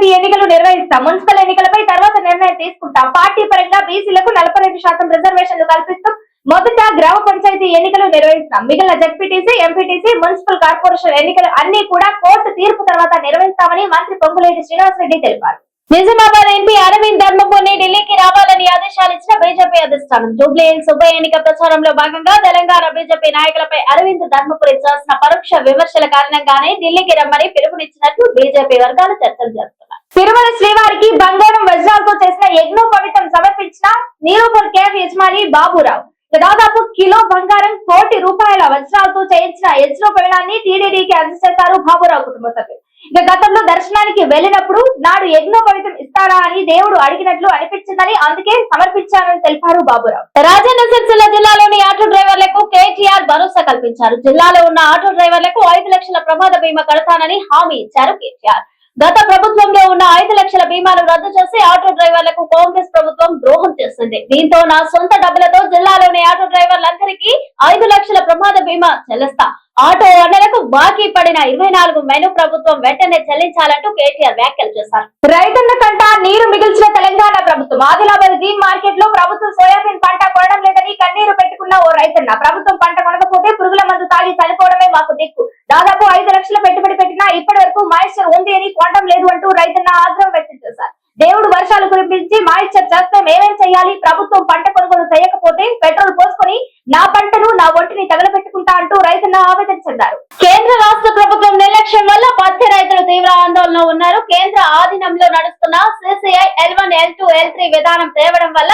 పంచాయతీ ఎన్నికలు నిర్వహిస్తాం. మున్సిపల్ ఎన్నికలపై తర్వాత నిర్ణయం తీసుకుంటాం. పార్టీ పరంగా బీసీలకు నలభై శాతం రిజర్వేషన్లు కల్పిస్తూ మొదట గ్రామ పంచాయతీ ఎన్నికలు నిర్వహిస్తాం. మిగిలిన జడ్పీటీసీ ఎంపీటీసీ మున్సిపల్ కార్పొరేషన్ ఎన్నికలు అన్ని కూడా కోర్టు తీర్పు తర్వాత నిర్వహిస్తామని మంత్రి పొంగులేటి శ్రీనివాసరెడ్డి తెలిపారు. నిజామాబాద్ ఎంపీ అరవింద్ ధర్మపుని ఢిల్లీకి రావాలని ఆదేశాలు ఇచ్చిన బీజేపీ అధిష్టానం. జూబ్లీహిల్స్ ఉప ఎన్నిక ప్రచారంలో భాగంగా తెలంగాణ బీజేపీ నాయకులపై అరవింద్ ధర్మపురి చేసిన పరోక్ష విమర్శల కారణంగానే ఢిల్లీకి రమ్మని పిలుపునిచ్చినట్లు బీజేపీ వర్గాలు చర్చలు చేస్తున్నాయి తిరుమల శ్రీవారికి బంగారం వజ్రాలతో చేసిన యజ్ఞోపవితం సమర్పించిన నీలోఫర్ కేఫ్ యజమాని బాబురావు. దాదాపు కిలో బంగారం కోటి రూపాయల వజ్రాలతో చేయించిన యజ్ఞోపవితాన్ని టీడీడీకి అందజేశారు బాబురావు కుటుంబ సభ్యులు. ఇక గతంలో దర్శనానికి వెళ్ళినప్పుడు నాడు యజ్ఞోపవితం ఇస్తారా అని దేవుడు అడిగినట్లు అనిపించిందని అందుకే సమర్పించానని తెలిపారు బాబురావు. రాజన్న సిరిసిల్ల జిల్లాలోని ఆటో డ్రైవర్లకు కేటీఆర్ భరోసా కల్పించారు. జిల్లాలో ఉన్న ఆటో డ్రైవర్లకు ఐదు లక్షల ప్రమాద బీమా కడతానని హామీ ఇచ్చారు కేటీఆర్. గత ప్రభుత్వంలో ఉన్న ఐదు లక్షల బీమాను రద్దు చేసి ఆటో డ్రైవర్లకు కాంగ్రెస్ ప్రభుత్వం ద్రోహం చేసింది. దీంతో నా సొంత డబ్బులతో జిల్లాలోని ఆటో డ్రైవర్లందరికీ ఐదు లక్షల ప్రమాద బీమా చెల్లిస్తా. ఆటో ఓనర్లకు బాకీ పడిన ఇరవై నాలుగు మెను ప్రభుత్వం వెంటనే చెల్లించాలంటూ కేటీఆర్ వ్యాఖ్యలు చేశారు. రైతుల కంట నీరు మిగిల్చిన తెలంగాణ ప్రభుత్వం. ఆదిలాబాద్ గ్రీన్ మార్కెట్లో ప్రభుత్వం సోయాబీన్ పంట కొనడం లేదని కన్నీరు పెట్టుకున్న ఓ రైతన్న. ప్రభుత్వం పంట కొనకపోతే పురుగుల మందు తాగి చనిపోవడమే మాకు దిక్కు. దాదాపు ఐదు లక్షల పెట్టుబడి ఇప్పటి వరకు మాయిశ్చర్ ఉంది అని కొనడం లేదు అంటూ రైతన్న ఆగ్రహం వ్యక్తం చేశారు. దేవుడు వర్షాలు కురిపించి మాయిశ్చర్ చేస్తే మేమేం చేయాలి? ప్రభుత్వం పంట కొనుగోలు చేయకపోతే పెట్రోల్ పోసుకొని నా పంటను నా ఒంటిని తగలబెట్టుకుంటా అంటూ రైతన్న ఆవేదన చెందారు. కేంద్ర రాష్ట్ర ప్రభుత్వం నిర్లక్ష్యం వల్ల పత్తి రైతులు తీవ్ర ఆందోళనలో ఉన్నారు. కేంద్ర ఆధీనంలో నడుస్తున్న CCI L one L two L three విధానం తేవడం వల్ల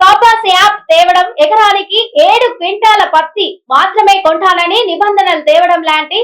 కాపాస్ యాప్ తేవడం ఎకరానికి ఏడు క్వింటాల పత్తి మాత్రమే కొంటానని నిబంధనలు తేవడం లాంటి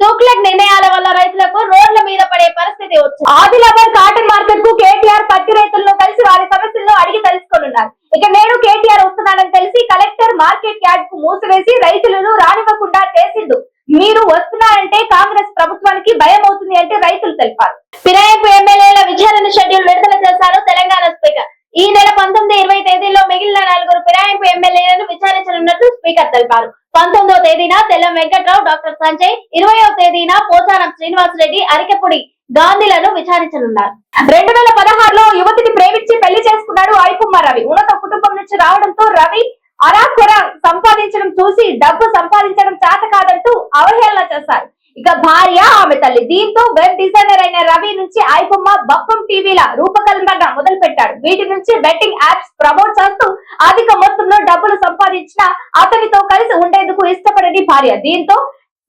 తుగ్లక్ నిర్ణయాల వల్ల రైతులకు రోడ్ల మీద పడే పరిస్థితి వచ్చింది. ఆదిలాబాద్ కాటన్ మార్కెట్కు కేటీఆర్ పత్తి రైతులను కలిసి వారి సమస్యలను అడిగి తెలుసుకున్నారు ఇక నేను కేటీఆర్ వస్తున్నానని తెలిసి కలెక్టర్ మార్కెట్ యార్డ్కు మూసివేసి రైతులను రానివ్వకుండా చేసిండు. మీరు వస్తున్నారంటే కాంగ్రెస్ ప్రభుత్వానికి భయం అవుతుంది అంటే రైతులు తెలిపారు. ఫిరాయింపు ఎమ్మెల్యేల విచారణ షెడ్యూల్ విడుదల చేశారు తెలంగాణ స్పీకర్. ఈ పంతొమ్మిది ఇరవై తేదీల్లో మిగిలిన నలుగురు ఫిరాయింపు ఎమ్మెల్యేలను విచారించనున్నట్లు స్పీకర్ తెలిపారు. పంతొమ్మిదో తేదీన తెల్లం వెంకట్రావు డాక్టర్ సంజయ్ ఇరవయో తేదీన పోచారం శ్రీనివాసరెడ్డి అరికెపుడి గాంధీలను విచారించనున్నారు. రెండు వేల పదహారులో యువతిని ప్రేమించి పెళ్ళి చేసుకున్నాడు ఐపుమ్మ రవి. ఉన్నత కుటుంబం నుంచి రావడంతో రవి అరాకొర సంపాదించడం చూసి డబ్బు సంపాదించడం చేత కాదంటూ అవహేళన చేశారు. ఇక భార్య ఆమె తల్లి. దీంతో వెబ్ డిజైనర్ అయిన రవి నుంచి ఐబొమ్మ బప్పం టీవీల రూపకల్పన మొదలు పెట్టాడు వీటి నుంచి బెట్టింగ్ యాప్స్ ప్రమోట్ చేస్తూ అధిక మొత్తంలో డబ్బులు సంపాదించిన అతనితో కలిసి ఉండేందుకు ఇష్టపడని భార్య. దీంతో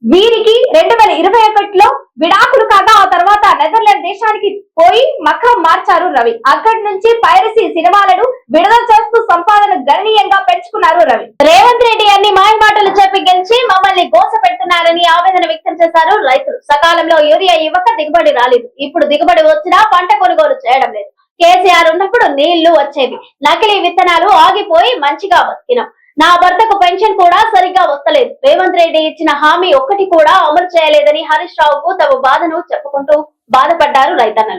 వీరికి రెండు వేల ఇరవై ఒకటిలో విడాకులు కాగా ఆ తర్వాత నెదర్లాండ్ దేశానికి పోయి మఖం మార్చారు రవి. అక్కడి నుంచి పైరసీ సినిమాలను విడుదల చేస్తూ సంపాదన గణనీయంగా పెంచుకున్నారు రవి. రేవంత్ రెడ్డి అన్ని మాయమాటలు చెప్పి గెలిచి మమ్మల్ని గోస చేయాలని ఆవేదన వ్యక్తం చేశారు రైతులు. సకాలంలో యూరియా ఇవ్వక దిగుబడి రాలేదు. ఇప్పుడు దిగుబడి వచ్చినా పంట కొనుగోలు చేయడం లేదు. కేసీఆర్ ఉన్నప్పుడు నీళ్ళు వచ్చేవి. నకిలీ విత్తనాలు ఆగిపోయి మంచిగా బతికినాం. నా భర్తకు పెన్షన్ కూడా సరిగ్గా వస్తలేదు. రేవంత్ రెడ్డి ఇచ్చిన హామీ ఒక్కటి కూడా అమలు చేయలేదని హరీష్ రావుకు తమ బాధను చెప్పుకుంటూ బాధపడ్డారు రైతన్నలు.